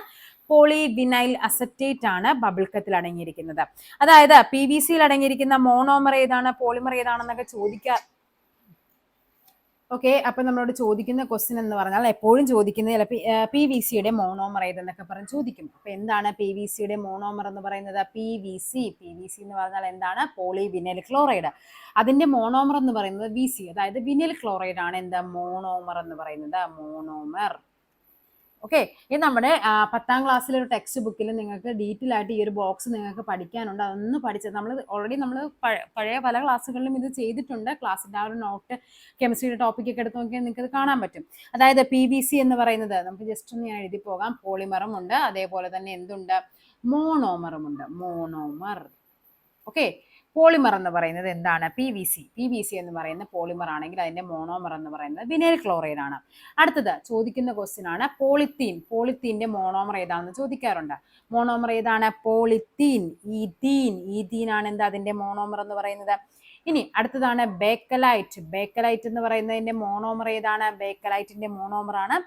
പോളിവിനൈൽ അസറ്റേറ്റ് ആണ് ബബിൾക്കത്തിൽ അടങ്ങിയിരിക്കുന്നത്. അതായത് പി വി സിയിൽ അടങ്ങിയിരിക്കുന്ന മോണോമർ ഏതാണ്? പോളിമർ ഏതാണെന്നൊക്കെ ചോദിക്കാൻ ഓക്കെ അപ്പൊ നമ്മളോട് ചോദിക്കുന്ന ക്വസ്റ്റ്യൻ എന്ന് പറഞ്ഞാൽ എപ്പോഴും ചോദിക്കുന്നത് ചിലപ്പോൾ പി വി സിയുടെ മോണോമർ ഏതെന്നൊക്കെ പറഞ്ഞ് ചോദിക്കും. അപ്പൊ എന്താണ് പി വി സിയുടെ മോണോമർ എന്ന് പറയുന്നത്? P V C P V C എന്ന് പറഞ്ഞാൽ എന്താണ്? പോളി വിനൽ ക്ലോറൈഡ് അതിന്റെ മോണോമർ എന്ന് പറയുന്നത് വി സി അതായത് വിനൽ ക്ലോറൈഡ് ആണ് എന്താ? മോണോമർ എന്ന് പറയുന്നത്. മോണോമർ ഓക്കെ ഇത് നമ്മുടെ പത്താം ക്ലാസ്സിലെ ഒരു ടെക്സ്റ്റ് ബുക്കിൽ നിങ്ങൾക്ക് ഡീറ്റെയിൽ ആയിട്ട് ഈ ഒരു ബോക്സ് നിങ്ങൾക്ക് പഠിക്കാനുണ്ട്. അതൊന്ന് പഠിച്ചത് നമ്മൾ ഓൾറെഡി നമ്മൾ പഴയ പല ക്ലാസ്സുകളിലും ഇത് ചെയ്തിട്ടുണ്ട്. ക്ലാസ്സിന്റെ ആ ഒരു നോട്ട് കെമിസ്ട്രിയുടെ ടോപ്പിക്കൊക്കെ എടുത്ത് നോക്കിയാൽ നിങ്ങൾക്ക് ഇത് കാണാൻ പറ്റും. അതായത് പി വി സി എന്ന് പറയുന്നത് നമുക്ക് ജസ്റ്റ് ഒന്ന് ഞാൻ എഴുതി പോകാം. പോളിമറും ഉണ്ട്. അതേപോലെ തന്നെ എന്തുണ്ട്? മോണോമറും ഉണ്ട്. മോണോമർ ഓക്കെ പോളിമർ എന്ന് പറയുന്നത് എന്താണ്? P V C P V C എന്ന് പറയുന്ന പോളിമർ ആണെങ്കിൽ അതിന്റെ മോണോമർ എന്ന് പറയുന്നത് വിനൈൽ ക്ലോറൈഡ് ആണ്. അടുത്തത് ചോദിക്കുന്ന ക്വസ്റ്റ്യൻ ആണ് പോളിത്തീൻ പോളിത്തീന്റെ മോണോമർ ഏതാണെന്ന് ചോദിക്കാറുണ്ട്. മോണോമർ ഏതാണ്? പോളിത്തീൻ ഈതീൻ ഈതീൻ ആണ് എന്താ അതിന്റെ മോണോമർ എന്ന് പറയുന്നത്? ഇനി അടുത്തതാണ് ബേക്കലൈറ്റ് ബേക്കലൈറ്റ് എന്ന് പറയുന്നതിന്റെ മോണോമർ ഏതാണ്? ബേക്കലൈറ്റിന്റെ മോണോമർ ആണ്.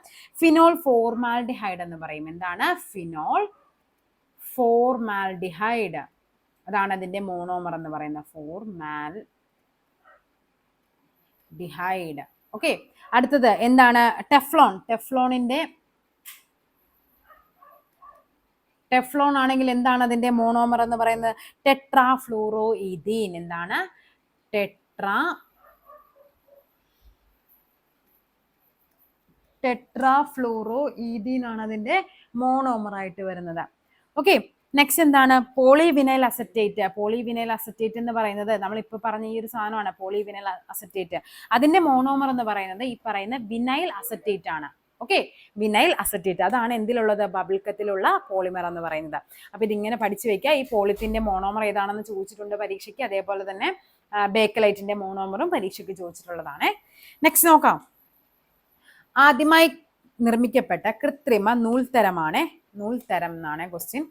ഫിനോൾ ഫോർമാൽഡിഹൈഡ് എന്ന് പറയും. എന്താണ്? ഫിനോൾ ഫോർമാൽഡിഹൈഡ് അതാണ് അതിന്റെ മോണോമർ എന്ന് പറയുന്ന ഫോർ മാൽ ഡിഹൈഡ് ഓക്കെ അടുത്തത് എന്താണ്? ടെഫ്ലോൺ ടെഫ്ലോണിന്റെ ടെഫ്ലോൺ ആണെങ്കിൽ എന്താണ് അതിന്റെ മോണോമർ എന്ന് പറയുന്നത്? ടെട്രാ ഫ്ലൂറോ ഇതീൻ എന്താണ്? ടെട്രാ ടെട്രാ ഫ്ലൂറോ ഈതീൻ ആണ് അതിന്റെ മോണോമർ ആയിട്ട് വരുന്നത്. ഓക്കെ നെക്സ്റ്റ് എന്താണ്? പോളിവിനൈൽ അസറ്റേറ്റ് പോളിവിനൈൽ അസറ്റേറ്റ് എന്ന് പറയുന്നത് നമ്മളിപ്പോൾ പറഞ്ഞ ഈ ഒരു സാധനമാണ് പോളിവിനൈൽ അസറ്റേറ്റ് അതിന്റെ മോണോമർ എന്ന് പറയുന്നത് ഈ പറയുന്ന വിനൈൽ അസറ്റേറ്റ് ആണ്. ഓക്കെ വിനൈൽ അസറ്റേറ്റ് അതാണ് എന്തിലുള്ളത്? ബബിൾക്കത്തിലുള്ള പോളിമർ എന്ന് പറയുന്നത്. അപ്പൊ ഇതിങ്ങനെ പഠിച്ചു വെക്കുക ഈ പോളിത്തിന്റെ മോണോമർ ഏതാണെന്ന് ചോദിച്ചിട്ടുണ്ട് പരീക്ഷയ്ക്ക്. അതേപോലെ തന്നെ ബേക്കലൈറ്റിന്റെ മോണോമറും പരീക്ഷയ്ക്ക് ചോദിച്ചിട്ടുള്ളതാണ്. നെക്സ്റ്റ് നോക്കാം. ആദ്യമായി നിർമ്മിക്കപ്പെട്ട കൃത്രിമ നൂൽത്തരമാണ്. നൂൽത്തരം എന്നാണ് ക്വസ്റ്റ്യൻ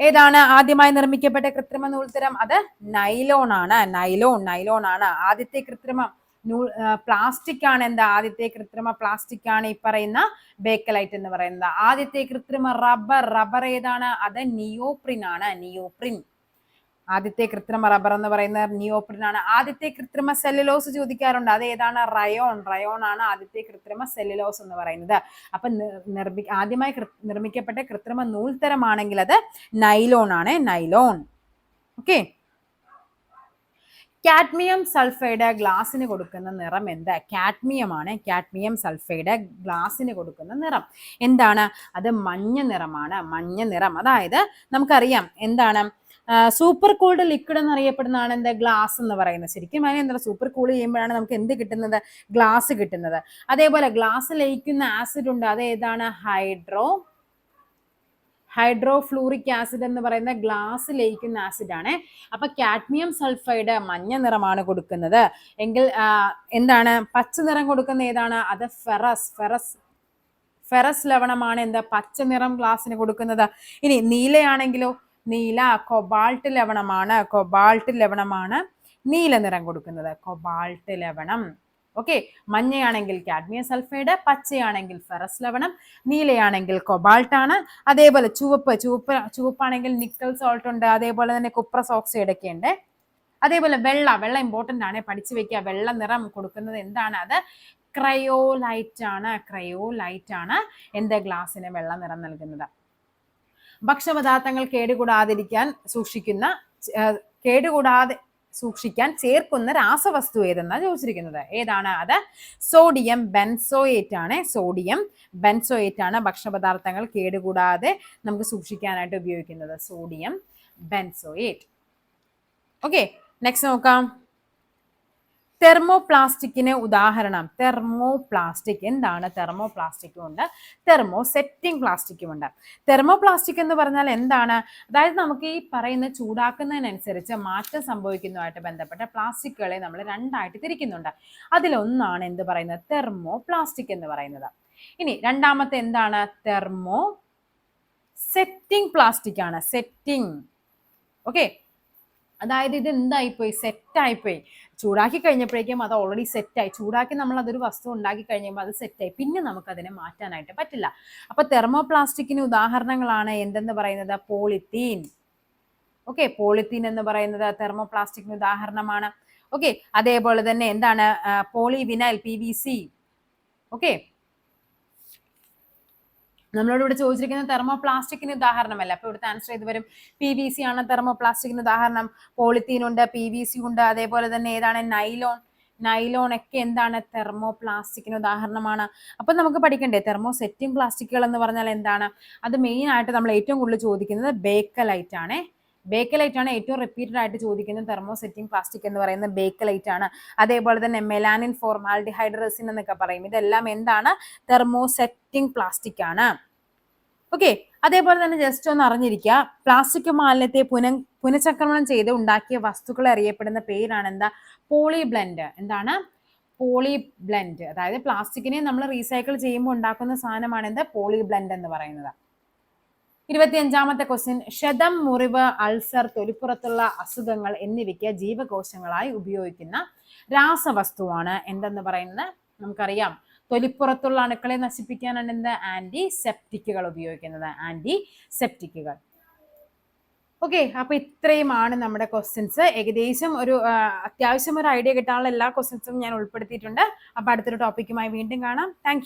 ഏതാണ് ആദ്യമായി നിർമ്മിക്കപ്പെട്ട കൃത്രിമ നൂൽത്തരം? അത് നൈലോൺ ആണ്. നൈലോൺ നൈലോൺ ആണ്. ആദ്യത്തെ കൃത്രിമ നൂൽ പ്ലാസ്റ്റിക് ആണ് എന്താ? ആദ്യത്തെ കൃത്രിമ പ്ലാസ്റ്റിക് ആണ് ഈ പറയുന്ന ബേക്കലൈറ്റ് എന്ന് പറയുന്നത്. ആദ്യത്തെ കൃത്രിമ റബ്ബർ റബ്ബർ ഏതാണ്? അത് നിയോപ്രിൻ ആണ്. നിയോപ്രിൻ ആദ്യത്തെ കൃത്രിമ റബ്ബർ എന്ന് പറയുന്ന നിയോപ്രിൻ ആദ്യത്തെ കൃത്രിമ സെല്ലുലോസ് ചോദിക്കാറുണ്ട്. അത് ഏതാണ്? റയോൺ. റയോൺ ആണ് ആദ്യത്തെ കൃത്രിമ സെല്ലുലോസ് എന്ന് പറയുന്നത്. അപ്പൊ നിർമ്മി ആദ്യമായി നിർമ്മിക്കപ്പെട്ട കൃത്രിമ നൂൽത്തരമാണെങ്കിൽ അത് നൈലോൺ ആണ്. നൈലോൺ. ഓക്കെ. കാഡ്മിയം സൾഫൈഡ് ഗ്ലാസ്സിന് കൊടുക്കുന്ന നിറം എന്താ? കാഡ്മിയമാണ് കാഡ്മിയം സൾഫൈഡ് ഗ്ലാസ്സിന് കൊടുക്കുന്ന നിറം. എന്താണ്? അത് മഞ്ഞ നിറമാണ്. മഞ്ഞ നിറം. അതായത് നമുക്കറിയാം എന്താണ്? സൂപ്പർ കൂൾഡ് ലിക്വിഡ് എന്ന് അറിയപ്പെടുന്നതാണ് എന്താ? ഗ്ലാസ് എന്ന് പറയുന്നത്. ശരിക്കും അതിന് എന്താ സൂപ്പർ കൂൾ ചെയ്യുമ്പോഴാണ് നമുക്ക് എന്ത് കിട്ടുന്നത്? ഗ്ലാസ് കിട്ടുന്നത്. അതേപോലെ ഗ്ലാസ് ലയിക്കുന്ന ആസിഡ് ഉണ്ട്. അത് ഏതാണ്? ഹൈഡ്രോ ഹൈഡ്രോഫ്ലൂറിക് ആസിഡ് എന്ന് പറയുന്ന ഗ്ലാസ് ലയിക്കുന്ന ആസിഡ് ആണ്. അപ്പൊ കാഡ്മിയം സൾഫൈഡ് മഞ്ഞ നിറമാണ് കൊടുക്കുന്നത്. എങ്കിൽ എന്താണ്? പച്ച നിറം കൊടുക്കുന്ന ഏതാണ്? അത് ഫെറസ് ഫെറസ് ഫെറസ് ലവണമാണ് എന്താ? പച്ച നിറം ഗ്ലാസ്സിന് കൊടുക്കുന്നത്. ഇനി നീലയാണെങ്കിലോ നീല കൊബാൾട്ട് ലവണമാണ്. കൊബാൾട്ട് ലവണമാണ് നീല നിറം കൊടുക്കുന്നത്. കൊബാൾട്ട് ലവണം. ഓക്കെ മഞ്ഞയാണെങ്കിൽ കാഡ്മിയ സൾഫൈഡ് പച്ചയാണെങ്കിൽ ഫെറസ് ലവണം നീലയാണെങ്കിൽ കൊബാൾട്ട് ആണ്. അതേപോലെ ചുവപ്പ് ചുവപ്പ് ചുവപ്പാണെങ്കിൽ നിക്കൽ സോൾട്ട് ഉണ്ട്. അതേപോലെ തന്നെ കുപ്രസ് ഓക്സൈഡ് ഒക്കെ ഉണ്ട്. അതേപോലെ വെള്ള വെള്ള ഇമ്പോർട്ടന്റ് ആണ്. പഠിച്ചു വെക്കുക. വെള്ള നിറം കൊടുക്കുന്നത് എന്താണ്? അത് ക്രയോലൈറ്റ് ആണ്. ക്രയോലൈറ്റ് ആണ്. എന്റെ ഗ്ലാസ്സിന് വെള്ള നിറം നൽകുന്നത്? ഭക്ഷ്യപദാർത്ഥങ്ങൾ കേടുകൂടാതിരിക്കാൻ സൂക്ഷിക്കുന്ന കേടുകൂടാതെ സൂക്ഷിക്കാൻ ചേർക്കുന്ന രാസവസ്തു ഏതെന്നാണ് ചോദിച്ചിരിക്കുന്നത്? ഏതാണ് അത്? സോഡിയം ബെൻസോയേറ്റ് ആണ് സോഡിയം ബെൻസോയേറ്റ് ആണ് ഭക്ഷണപദാർത്ഥങ്ങൾ കേടുകൂടാതെ നമുക്ക് സൂക്ഷിക്കാനായിട്ട് ഉപയോഗിക്കുന്നത്. Sodium benzoate. ഓക്കെ നെക്സ്റ്റ് നോക്കാം. തെർമോപ്ലാസ്റ്റിക്കിന് ഉദാഹരണം. തെർമോപ്ലാസ്റ്റിക് എന്താണ്? തെർമോപ്ലാസ്റ്റിക്കും ഉണ്ട്. തെർമോ സെറ്റിംഗ് പ്ലാസ്റ്റിക്കും ഉണ്ട്. തെർമോപ്ലാസ്റ്റിക് എന്ന് പറഞ്ഞാൽ എന്താണ്? അതായത് നമുക്ക് ഈ പറയുന്ന ചൂടാക്കുന്നതിനനുസരിച്ച് മാറ്റം സംഭവിക്കുന്നതുമായിട്ട് ബന്ധപ്പെട്ട പ്ലാസ്റ്റിക്കുകളെ നമ്മൾ രണ്ടായിട്ട് തിരിക്കുന്നുണ്ട്. അതിലൊന്നാണ് എന്ത് പറയുന്നത്? തെർമോ പ്ലാസ്റ്റിക് എന്ന് പറയുന്നത്. ഇനി രണ്ടാമത്തെ എന്താണ്? തെർമോ സെറ്റിംഗ് പ്ലാസ്റ്റിക് ആണ്. സെറ്റിംഗ് ഓക്കെ അതായത് ഇത് എന്തായിപ്പോയി സെറ്റായിപ്പോയി. ചൂടാക്കി കഴിഞ്ഞപ്പോഴേക്കും അത് ഓൾറെഡി സെറ്റായി. ചൂടാക്കി നമ്മൾ അതൊരു വസ്തു ഉണ്ടാക്കി കഴിഞ്ഞപ്പോൾ അത് സെറ്റായി. പിന്നെ നമുക്കതിനെ മാറ്റാനായിട്ട് പറ്റില്ല. അപ്പൊ തെർമോപ്ലാസ്റ്റിക്കിന് ഉദാഹരണങ്ങളാണ് എന്തെന്ന് പറയുന്നത്? പോളിത്തീൻ. ഓക്കെ പോളിത്തീൻ എന്ന് പറയുന്നത് തെർമോപ്ലാസ്റ്റിക്കിന് ഉദാഹരണമാണ്. ഓക്കെ അതേപോലെ തന്നെ എന്താണ്? Polyvinyl P V C. Okay നമ്മളോട് ഇവിടെ ചോദിച്ചിരിക്കുന്ന തെർമോപ്ലാസ്റ്റിക്കിന് ഉദാഹരണമല്ല? അപ്പൊ ഇവിടുത്തെ ആൻസർ ചെയ്ത് വരും. പി വി സി ആണ് തെർമോപ്ലാസ്റ്റിക്കിന് ഉദാഹരണം. പോളിത്തീൻ ഉണ്ട് പി വി സി ഉണ്ട് അതേപോലെ തന്നെ ഏതാണ്? നൈലോൺ നൈലോൺ ഒക്കെ എന്താണ്? തെർമോ പ്ലാസ്റ്റിക്കിന് ഉദാഹരണമാണ്. അപ്പൊ നമുക്ക് പഠിക്കണ്ടേ? തെർമോ സെറ്റിംഗ് പ്ലാസ്റ്റിക്കുകൾ എന്ന് പറഞ്ഞാൽ എന്താണ്? അത് മെയിൻ ആയിട്ട് നമ്മൾ ഏറ്റവും കൂടുതൽ ചോദിക്കുന്നത് ബേക്കലൈറ്റ് ആണ്. ബേക്കലൈറ്റ് ആണ് ഏറ്റവും റിപ്പീറ്റഡ് ആയിട്ട് ചോദിക്കുന്ന തെർമോസെറ്റിംഗ് പ്ലാസ്റ്റിക് എന്ന് പറയുന്ന ബേക്കലൈറ്റ് ആണ് അതേപോലെ തന്നെ മെലാനിൻ ഫോർമാൽഡിഹൈഡ് റെസിൻ എന്നൊക്കെ പറയും. ഇതെല്ലാം എന്താണ്? തെർമോസെറ്റിംഗ് പ്ലാസ്റ്റിക് ആണ്. ഓക്കെ അതേപോലെ തന്നെ ജസ്റ്റ് ഒന്ന് അറിഞ്ഞിരിക്കുക. പ്ലാസ്റ്റിക് മാലിന്യത്തെ പുന പുനഃചക്രമണം ചെയ്ത് ഉണ്ടാക്കിയ വസ്തുക്കൾ അറിയപ്പെടുന്ന പേരാണ് എന്താ? പോളി ബ്ലെൻഡ് എന്താണ്? പോളി ബ്ലെൻഡ് അതായത് പ്ലാസ്റ്റിക്കിനെ നമ്മൾ റീസൈക്കിൾ ചെയ്യുമ്പോൾ ഉണ്ടാക്കുന്ന സാധനമാണ് എന്താ? പോളി ബ്ലെൻഡ് എന്ന് പറയുന്നത്. ഇരുപത്തിയഞ്ചാമത്തെ ക്വസ്റ്റ്യൻ ക്ഷതം മുറിവ് അൾസർ തൊലിപ്പുറത്തുള്ള അസുഖങ്ങൾ എന്നിവയ്ക്ക് ജീവകോശങ്ങളായി ഉപയോഗിക്കുന്ന രാസവസ്തുവാണ് എന്തെന്ന് പറയുന്നത്? നമുക്കറിയാം. തൊലിപ്പുറത്തുള്ള അണുക്കളെ നശിപ്പിക്കാനാണ് എന്ത്? ആന്റി സെപ്റ്റിക്കുകൾ ഉപയോഗിക്കുന്നത്. ആന്റി സെപ്റ്റിക്കുകൾ ഓക്കെ അപ്പൊ ഇത്രയുമാണ് നമ്മുടെ ക്വസ്റ്റ്യൻസ് ഏകദേശം ഒരു അത്യാവശ്യം ഒരു ഐഡിയ കിട്ടാനുള്ള എല്ലാ ക്വസ്റ്റ്യൻസും ഞാൻ ഉൾപ്പെടുത്തിയിട്ടുണ്ട്. അപ്പൊ അടുത്തൊരു ടോപ്പിക്കുമായി വീണ്ടും കാണാം. താങ്ക്